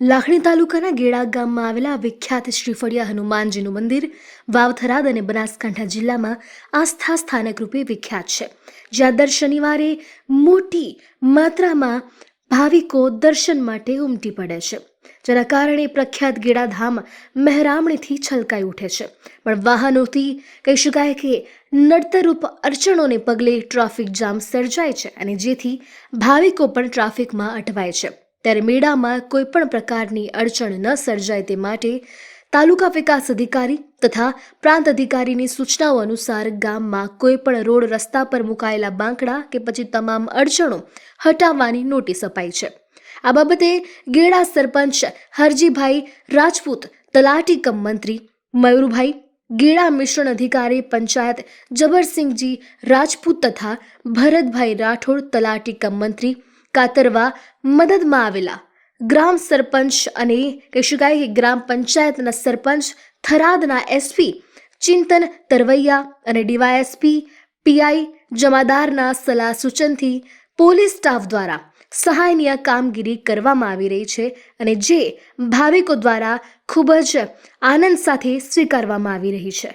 લાખણી તાલુકાના ગેડા ગામમાં આવેલા વિખ્યાત શ્રીફળિયા હનુમાનજીનું મંદિર, વાવથરાદ અને બનાસકાંઠા જિલ્લામાં આસ્થા સ્થાનક રૂપે વિખ્યાત છે. જ્યાં દર શનિવારે મોટી માત્રામાં ભાવિકો દર્શન માટે ઉમટી પડે છે. જેના કારણે પ્રખ્યાત ગેડાધામ મહેરામણીથી છલકાઈ ઉઠે છે. પણ વાહનોથી કહી શકાય કે નડતરૂપ અડચણોને પગલે ટ્રાફિક જામ સર્જાય છે અને જેથી ભાવિકો પણ ટ્રાફિકમાં અટવાય છે. ત્યારે મેળામાં કોઈ પણ પ્રકારની અડચણ ન સર્જાય તે માટે તાલુકા વિકાસ અધિકારી તથા પ્રાંત અધિકારીની સૂચનાઓ અનુસાર ગામમાં કોઈ પણ રોડ રસ્તા પર મુકાયેલા બાંકડા કે પછી તમામ અડચણો હટાવવાની નોટિસ અપાઈ છે. આ બાબતે ગેડા સરપંચ હરજીભાઈ રાજપૂત, તલાટી કમ મંત્રી મયુરભાઈ, ગેડા મિશ્રણ અધિકારી પંચાયત જબરસિંહજી રાજપૂત તથા ભરતભાઈ રાઠોડ, તલાટી કમ મંત્રી કાતરવા મદદમાં આવેલા. ગ્રામ સરપંચ અને કહી શકાય કે ગ્રામ પંચાયતના સરપંચ થરાદના એસપી ચિંતન તરવૈયા અને ડીવાયએસપી પીઆઈ જમાદારના સલાહ સૂચનથી પોલીસ સ્ટાફ દ્વારા સહાયનીય કામગીરી કરવામાં આવી રહી છે અને જે ભાવિકો દ્વારા ખૂબ જ આનંદ સાથે સ્વીકારવામાં આવી રહી છે.